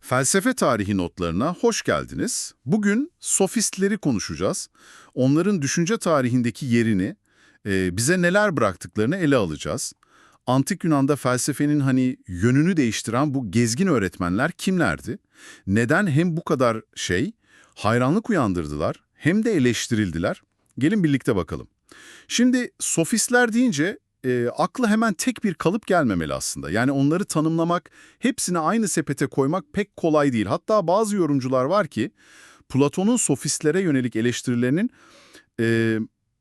Felsefe tarihi notlarına hoş geldiniz. Bugün sofistleri konuşacağız. Onların düşünce tarihindeki yerini, e, bize neler bıraktıklarını ele alacağız. Antik Yunan'da felsefenin hani yönünü değiştiren bu gezgin öğretmenler kimlerdi? Neden hem bu kadar şey, hayranlık uyandırdılar hem de eleştirildiler? Gelin birlikte bakalım. Şimdi sofistler deyince e, akla hemen tek bir kalıp gelmemeli aslında. Yani onları tanımlamak, hepsini aynı sepete koymak pek kolay değil. Hatta bazı yorumcular var ki Platon'un sofistlere yönelik eleştirilerinin e,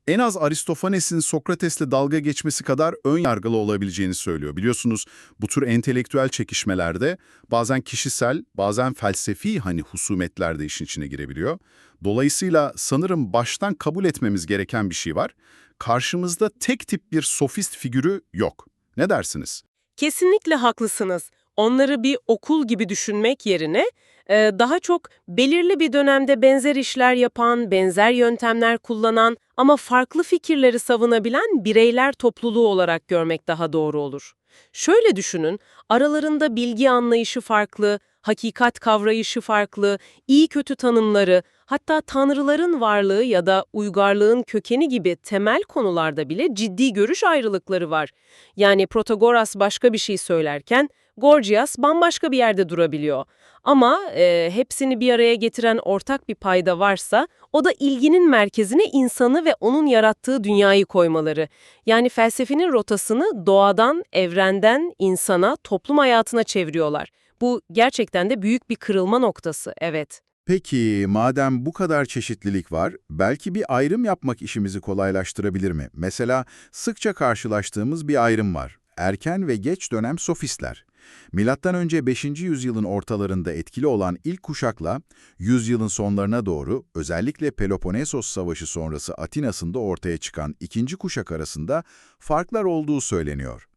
en az Aristofanes'in Sokrates'le dalga geçmesi kadar ön yargılı olabileceğini söylüyor. Biliyorsunuz bu tür entelektüel çekişmelerde bazen kişisel, bazen felsefi hani husumetler de işin içine girebiliyor. Dolayısıyla sanırım baştan kabul etmemiz gereken bir şey var. Karşımızda tek tip bir sofist figürü yok. Ne dersiniz? Kesinlikle haklısınız. Onları bir okul gibi düşünmek yerine e, daha çok belirli bir dönemde benzer işler yapan, benzer yöntemler kullanan ama farklı fikirleri savunabilen bireyler topluluğu olarak görmek daha doğru olur. Şöyle düşünün, aralarında bilgi anlayışı farklı, hakikat kavrayışı farklı, iyi kötü tanımları, hatta tanrıların varlığı ya da uygarlığın kökeni gibi temel konularda bile ciddi görüş ayrılıkları var. Yani Protagoras başka bir şey söylerken, Gorgias bambaşka bir yerde durabiliyor. Ama e, hepsini bir araya getiren ortak bir payda varsa, o da ilginin merkezine insanı ve onun yarattığı dünyayı koymaları. Yani felsefenin rotasını doğadan, evrenden, insana, toplum hayatına çeviriyorlar. Bu gerçekten de büyük bir kırılma noktası, evet. Peki, madem bu kadar çeşitlilik var, belki bir ayrım yapmak işimizi kolaylaştırabilir mi? Mesela sıkça karşılaştığımız bir ayrım var. Erken ve geç dönem sofistler. Milattan önce 5. yüzyılın ortalarında etkili olan ilk kuşakla yüzyılın sonlarına doğru özellikle Peloponnesos Savaşı sonrası Atina'sında ortaya çıkan ikinci kuşak arasında farklar olduğu söyleniyor.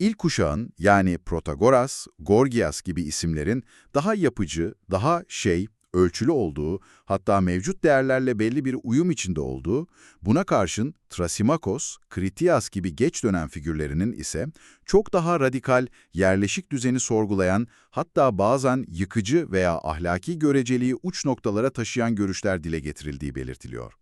İlk kuşağın yani Protagoras, Gorgias gibi isimlerin daha yapıcı, daha şey, ölçülü olduğu, hatta mevcut değerlerle belli bir uyum içinde olduğu, buna karşın Trasimakos, Kritias gibi geç dönem figürlerinin ise çok daha radikal, yerleşik düzeni sorgulayan, hatta bazen yıkıcı veya ahlaki göreceliği uç noktalara taşıyan görüşler dile getirildiği belirtiliyor.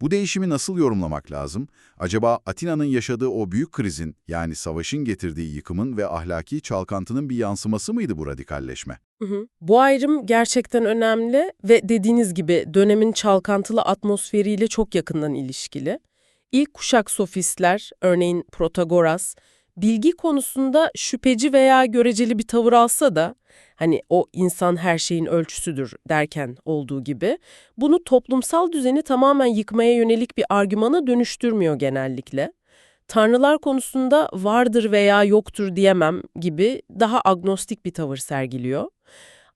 Bu değişimi nasıl yorumlamak lazım? Acaba Atina'nın yaşadığı o büyük krizin, yani savaşın getirdiği yıkımın ve ahlaki çalkantının bir yansıması mıydı bu radikalleşme? Hı hı. Bu ayrım gerçekten önemli ve dediğiniz gibi dönemin çalkantılı atmosferiyle çok yakından ilişkili. İlk kuşak sofistler, örneğin Protagoras, bilgi konusunda şüpheci veya göreceli bir tavır alsa da, hani o insan her şeyin ölçüsüdür derken olduğu gibi, bunu toplumsal düzeni tamamen yıkmaya yönelik bir argümana dönüştürmüyor genellikle. Tanrılar konusunda vardır veya yoktur diyemem gibi daha agnostik bir tavır sergiliyor.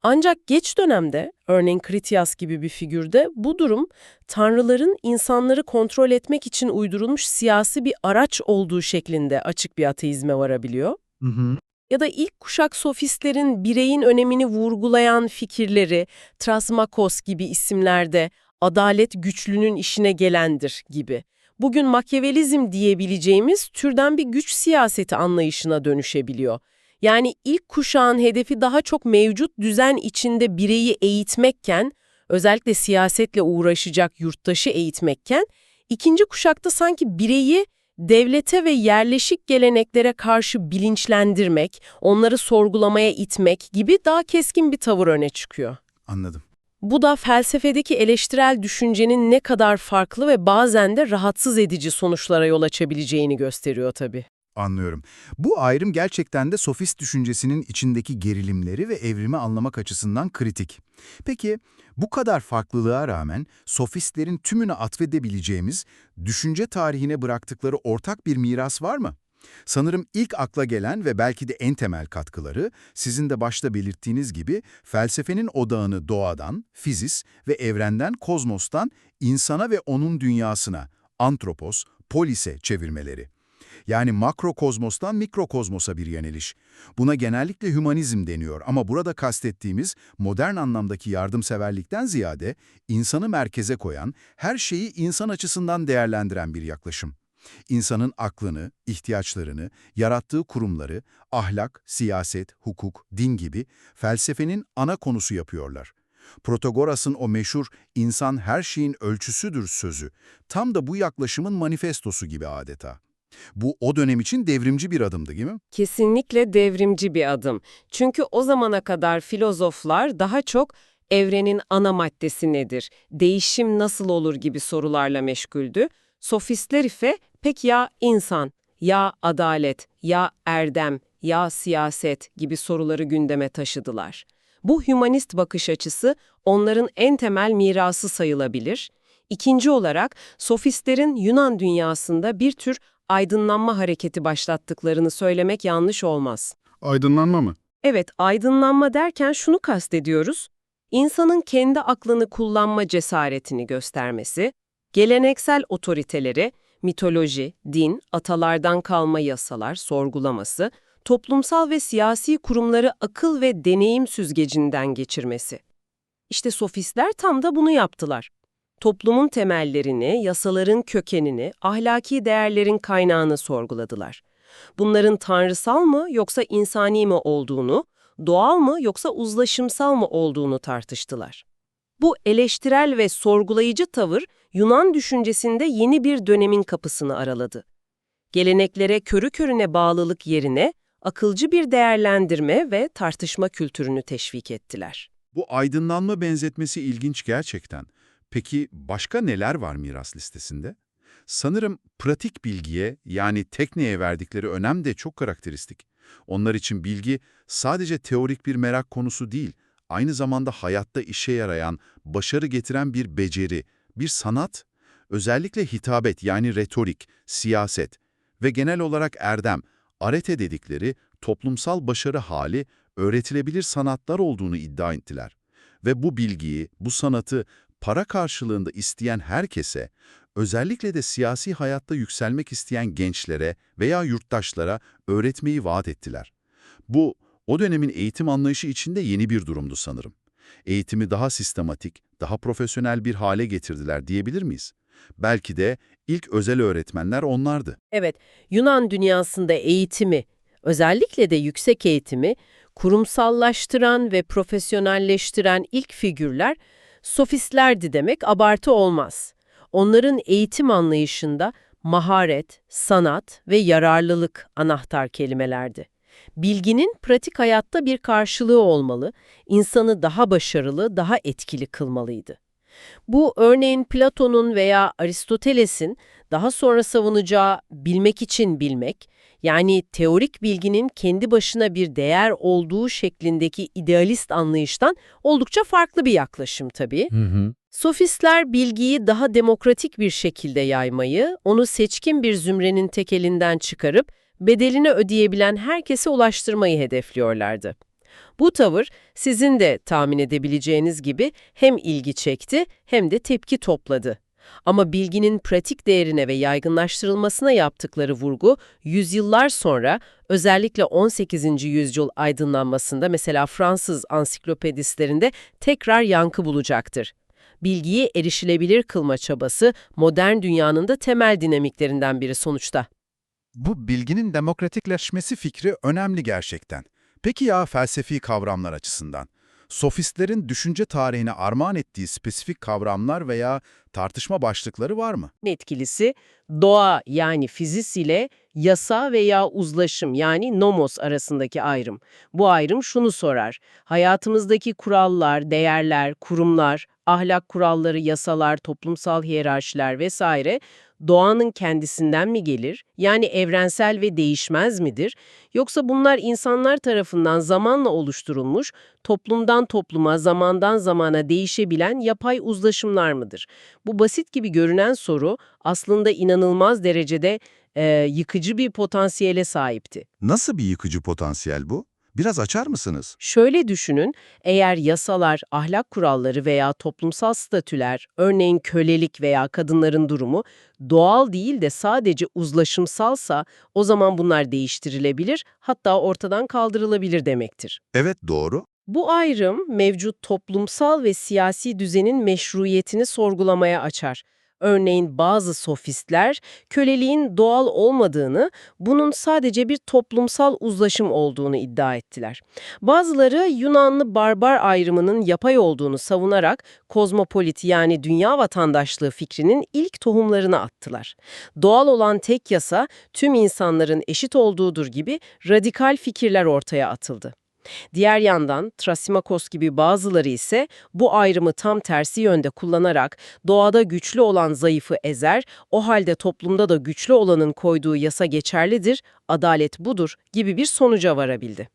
Ancak geç dönemde, örneğin Kritias gibi bir figürde bu durum tanrıların insanları kontrol etmek için uydurulmuş siyasi bir araç olduğu şeklinde açık bir ateizme varabiliyor. Hı hı. Ya da ilk kuşak sofistlerin bireyin önemini vurgulayan fikirleri Trasmakos gibi isimlerde adalet güçlünün işine gelendir gibi. Bugün makyavelizm diyebileceğimiz türden bir güç siyaseti anlayışına dönüşebiliyor. Yani ilk kuşağın hedefi daha çok mevcut düzen içinde bireyi eğitmekken, özellikle siyasetle uğraşacak yurttaşı eğitmekken, ikinci kuşakta sanki bireyi devlete ve yerleşik geleneklere karşı bilinçlendirmek, onları sorgulamaya itmek gibi daha keskin bir tavır öne çıkıyor. Anladım. Bu da felsefedeki eleştirel düşüncenin ne kadar farklı ve bazen de rahatsız edici sonuçlara yol açabileceğini gösteriyor tabii. Anlıyorum. Bu ayrım gerçekten de sofist düşüncesinin içindeki gerilimleri ve evrimi anlamak açısından kritik. Peki bu kadar farklılığa rağmen sofistlerin tümünü atfedebileceğimiz, düşünce tarihine bıraktıkları ortak bir miras var mı? Sanırım ilk akla gelen ve belki de en temel katkıları, sizin de başta belirttiğiniz gibi felsefenin odağını doğadan, fizis ve evrenden, kozmostan insana ve onun dünyasına, antropos, polise çevirmeleri. Yani makrokozmostan mikrokozmosa bir yöneliş. Buna genellikle hümanizm deniyor ama burada kastettiğimiz modern anlamdaki yardımseverlikten ziyade insanı merkeze koyan, her şeyi insan açısından değerlendiren bir yaklaşım. İnsanın aklını, ihtiyaçlarını, yarattığı kurumları, ahlak, siyaset, hukuk, din gibi felsefenin ana konusu yapıyorlar. Protagoras'ın o meşhur insan her şeyin ölçüsüdür sözü tam da bu yaklaşımın manifestosu gibi adeta. Bu o dönem için devrimci bir adımdı değil mi? Kesinlikle devrimci bir adım. Çünkü o zamana kadar filozoflar daha çok evrenin ana maddesi nedir, değişim nasıl olur gibi sorularla meşguldü. Sofistler ise pek ya insan, ya adalet, ya erdem, ya siyaset gibi soruları gündeme taşıdılar. Bu hümanist bakış açısı onların en temel mirası sayılabilir. İkinci olarak sofistlerin Yunan dünyasında bir tür aydınlanma hareketi başlattıklarını söylemek yanlış olmaz. Aydınlanma mı? Evet, aydınlanma derken şunu kastediyoruz. İnsanın kendi aklını kullanma cesaretini göstermesi, geleneksel otoriteleri, mitoloji, din, atalardan kalma yasalar sorgulaması, toplumsal ve siyasi kurumları akıl ve deneyim süzgecinden geçirmesi. İşte sofistler tam da bunu yaptılar. Toplumun temellerini, yasaların kökenini, ahlaki değerlerin kaynağını sorguladılar. Bunların tanrısal mı yoksa insani mi olduğunu, doğal mı yoksa uzlaşımsal mı olduğunu tartıştılar. Bu eleştirel ve sorgulayıcı tavır Yunan düşüncesinde yeni bir dönemin kapısını araladı. Geleneklere körü körüne bağlılık yerine akılcı bir değerlendirme ve tartışma kültürünü teşvik ettiler. Bu aydınlanma benzetmesi ilginç gerçekten. Peki başka neler var miras listesinde? Sanırım pratik bilgiye yani tekniğe verdikleri önem de çok karakteristik. Onlar için bilgi sadece teorik bir merak konusu değil, aynı zamanda hayatta işe yarayan, başarı getiren bir beceri, bir sanat, özellikle hitabet yani retorik, siyaset ve genel olarak erdem, arete dedikleri toplumsal başarı hali öğretilebilir sanatlar olduğunu iddia ettiler. Ve bu bilgiyi, bu sanatı para karşılığında isteyen herkese, özellikle de siyasi hayatta yükselmek isteyen gençlere veya yurttaşlara öğretmeyi vaat ettiler. Bu, o dönemin eğitim anlayışı içinde yeni bir durumdu sanırım. Eğitimi daha sistematik, daha profesyonel bir hale getirdiler diyebilir miyiz? Belki de ilk özel öğretmenler onlardı. Evet, Yunan dünyasında eğitimi, özellikle de yüksek eğitimi, kurumsallaştıran ve profesyonelleştiren ilk figürler sofistlerdi demek abartı olmaz. Onların eğitim anlayışında maharet, sanat ve yararlılık anahtar kelimelerdi. Bilginin pratik hayatta bir karşılığı olmalı, insanı daha başarılı, daha etkili kılmalıydı. Bu örneğin Platon'un veya Aristoteles'in daha sonra savunacağı bilmek için bilmek, yani teorik bilginin kendi başına bir değer olduğu şeklindeki idealist anlayıştan oldukça farklı bir yaklaşım tabii. Sofistler bilgiyi daha demokratik bir şekilde yaymayı, onu seçkin bir zümrenin tekelinden çıkarıp bedelini ödeyebilen herkese ulaştırmayı hedefliyorlardı. Bu tavır sizin de tahmin edebileceğiniz gibi hem ilgi çekti hem de tepki topladı. Ama bilginin pratik değerine ve yaygınlaştırılmasına yaptıkları vurgu yüzyıllar sonra özellikle 18. yüzyıl aydınlanmasında mesela Fransız ansiklopedistlerinde tekrar yankı bulacaktır. Bilgiyi erişilebilir kılma çabası modern dünyanın da temel dinamiklerinden biri sonuçta. Bu bilginin demokratikleşmesi fikri önemli gerçekten. Peki ya felsefi kavramlar açısından? Sofistlerin düşünce tarihine armağan ettiği spesifik kavramlar veya tartışma başlıkları var mı? etkilisi doğa yani fizis ile yasa veya uzlaşım yani nomos arasındaki ayrım. Bu ayrım şunu sorar. Hayatımızdaki kurallar, değerler, kurumlar, ahlak kuralları, yasalar, toplumsal hiyerarşiler vesaire doğanın kendisinden mi gelir? Yani evrensel ve değişmez midir? Yoksa bunlar insanlar tarafından zamanla oluşturulmuş, toplumdan topluma, zamandan zamana değişebilen yapay uzlaşımlar mıdır? Bu basit gibi görünen soru aslında inanılmaz derecede e, yıkıcı bir potansiyele sahipti. Nasıl bir yıkıcı potansiyel bu? Biraz açar mısınız? Şöyle düşünün, eğer yasalar, ahlak kuralları veya toplumsal statüler, örneğin kölelik veya kadınların durumu, doğal değil de sadece uzlaşımsalsa o zaman bunlar değiştirilebilir, hatta ortadan kaldırılabilir demektir. Evet doğru. Bu ayrım mevcut toplumsal ve siyasi düzenin meşruiyetini sorgulamaya açar. Örneğin bazı sofistler köleliğin doğal olmadığını, bunun sadece bir toplumsal uzlaşım olduğunu iddia ettiler. Bazıları Yunanlı barbar ayrımının yapay olduğunu savunarak kozmopolit yani dünya vatandaşlığı fikrinin ilk tohumlarını attılar. Doğal olan tek yasa tüm insanların eşit olduğudur gibi radikal fikirler ortaya atıldı. Diğer yandan Trasimakos gibi bazıları ise bu ayrımı tam tersi yönde kullanarak doğada güçlü olan zayıfı ezer, o halde toplumda da güçlü olanın koyduğu yasa geçerlidir, adalet budur gibi bir sonuca varabildi.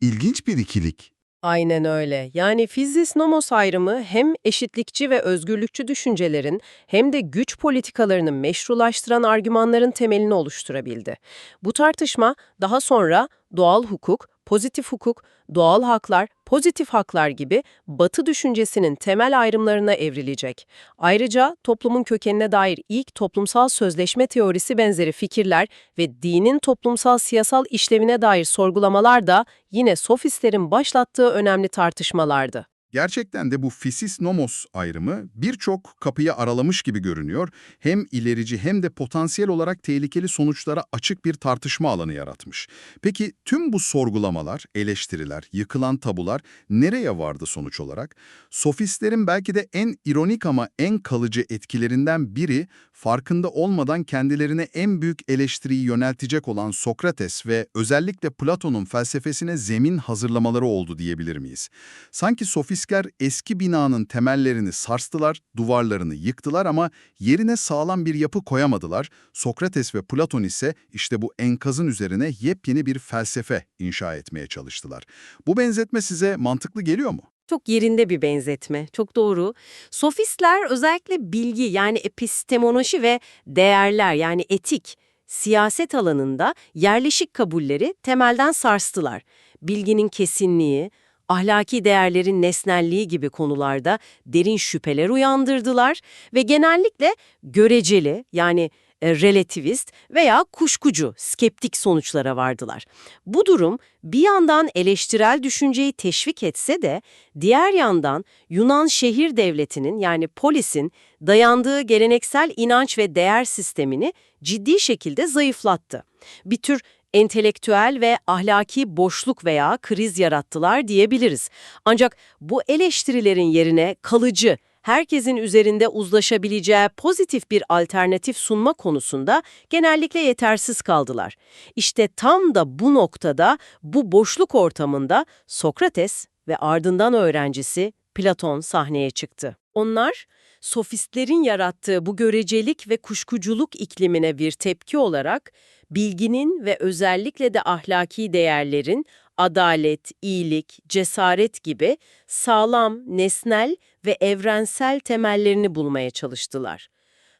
İlginç bir ikilik. Aynen öyle. Yani fizis nomos ayrımı hem eşitlikçi ve özgürlükçü düşüncelerin hem de güç politikalarını meşrulaştıran argümanların temelini oluşturabildi. Bu tartışma daha sonra doğal hukuk, pozitif hukuk, doğal haklar, pozitif haklar gibi Batı düşüncesinin temel ayrımlarına evrilecek. Ayrıca toplumun kökenine dair ilk toplumsal sözleşme teorisi benzeri fikirler ve dinin toplumsal siyasal işlevine dair sorgulamalar da yine sofistlerin başlattığı önemli tartışmalardı. Gerçekten de bu fisis nomos ayrımı birçok kapıyı aralamış gibi görünüyor. Hem ilerici hem de potansiyel olarak tehlikeli sonuçlara açık bir tartışma alanı yaratmış. Peki tüm bu sorgulamalar, eleştiriler, yıkılan tabular nereye vardı sonuç olarak? Sofistlerin belki de en ironik ama en kalıcı etkilerinden biri farkında olmadan kendilerine en büyük eleştiriyi yöneltecek olan Sokrates ve özellikle Platon'un felsefesine zemin hazırlamaları oldu diyebilir miyiz? Sanki sofistler eski binanın temellerini sarstılar, duvarlarını yıktılar ama yerine sağlam bir yapı koyamadılar. Sokrates ve Platon ise işte bu enkazın üzerine yepyeni bir felsefe inşa etmeye çalıştılar. Bu benzetme size mantıklı geliyor mu? Çok yerinde bir benzetme, çok doğru. Sofistler özellikle bilgi yani epistemoloji ve değerler yani etik, siyaset alanında yerleşik kabulleri temelden sarstılar. Bilginin kesinliği, ahlaki değerlerin nesnelliği gibi konularda derin şüpheler uyandırdılar ve genellikle göreceli yani e, relativist veya kuşkucu, skeptik sonuçlara vardılar. Bu durum bir yandan eleştirel düşünceyi teşvik etse de diğer yandan Yunan şehir devletinin yani polisin dayandığı geleneksel inanç ve değer sistemini ciddi şekilde zayıflattı. Bir tür entelektüel ve ahlaki boşluk veya kriz yarattılar diyebiliriz. Ancak bu eleştirilerin yerine kalıcı, herkesin üzerinde uzlaşabileceği pozitif bir alternatif sunma konusunda genellikle yetersiz kaldılar. İşte tam da bu noktada, bu boşluk ortamında Sokrates ve ardından öğrencisi Platon sahneye çıktı. Onlar, sofistlerin yarattığı bu görecelik ve kuşkuculuk iklimine bir tepki olarak, bilginin ve özellikle de ahlaki değerlerin adalet, iyilik, cesaret gibi sağlam, nesnel ve evrensel temellerini bulmaya çalıştılar.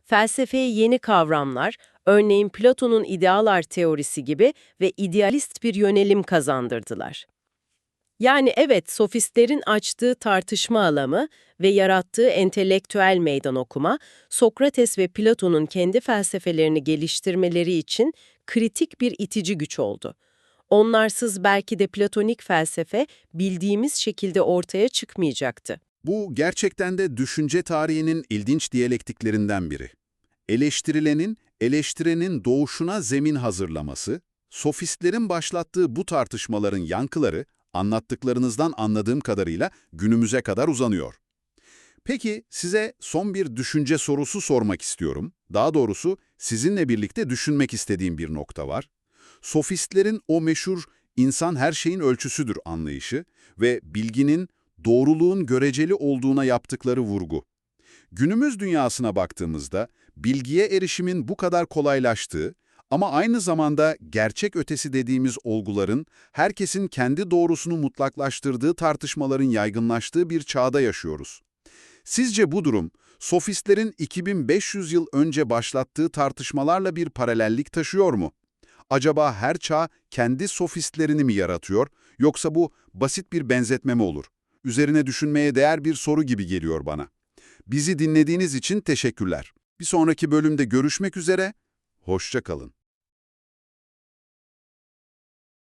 Felsefeye yeni kavramlar, örneğin Platon'un idealar teorisi gibi ve idealist bir yönelim kazandırdılar. Yani evet, sofistlerin açtığı tartışma alanı ve yarattığı entelektüel meydan okuma, Sokrates ve Platon'un kendi felsefelerini geliştirmeleri için kritik bir itici güç oldu. Onlarsız belki de platonik felsefe bildiğimiz şekilde ortaya çıkmayacaktı. Bu gerçekten de düşünce tarihinin ilginç diyalektiklerinden biri. Eleştirilenin, eleştirenin doğuşuna zemin hazırlaması, sofistlerin başlattığı bu tartışmaların yankıları, anlattıklarınızdan anladığım kadarıyla günümüze kadar uzanıyor. Peki size son bir düşünce sorusu sormak istiyorum. Daha doğrusu sizinle birlikte düşünmek istediğim bir nokta var. Sofistlerin o meşhur insan her şeyin ölçüsüdür anlayışı ve bilginin, doğruluğun göreceli olduğuna yaptıkları vurgu. Günümüz dünyasına baktığımızda bilgiye erişimin bu kadar kolaylaştığı ama aynı zamanda gerçek ötesi dediğimiz olguların herkesin kendi doğrusunu mutlaklaştırdığı tartışmaların yaygınlaştığı bir çağda yaşıyoruz. Sizce bu durum, sofistlerin 2500 yıl önce başlattığı tartışmalarla bir paralellik taşıyor mu? Acaba her çağ kendi sofistlerini mi yaratıyor, yoksa bu basit bir benzetme mi olur? Üzerine düşünmeye değer bir soru gibi geliyor bana. Bizi dinlediğiniz için teşekkürler. Bir sonraki bölümde görüşmek üzere, hoşça kalın.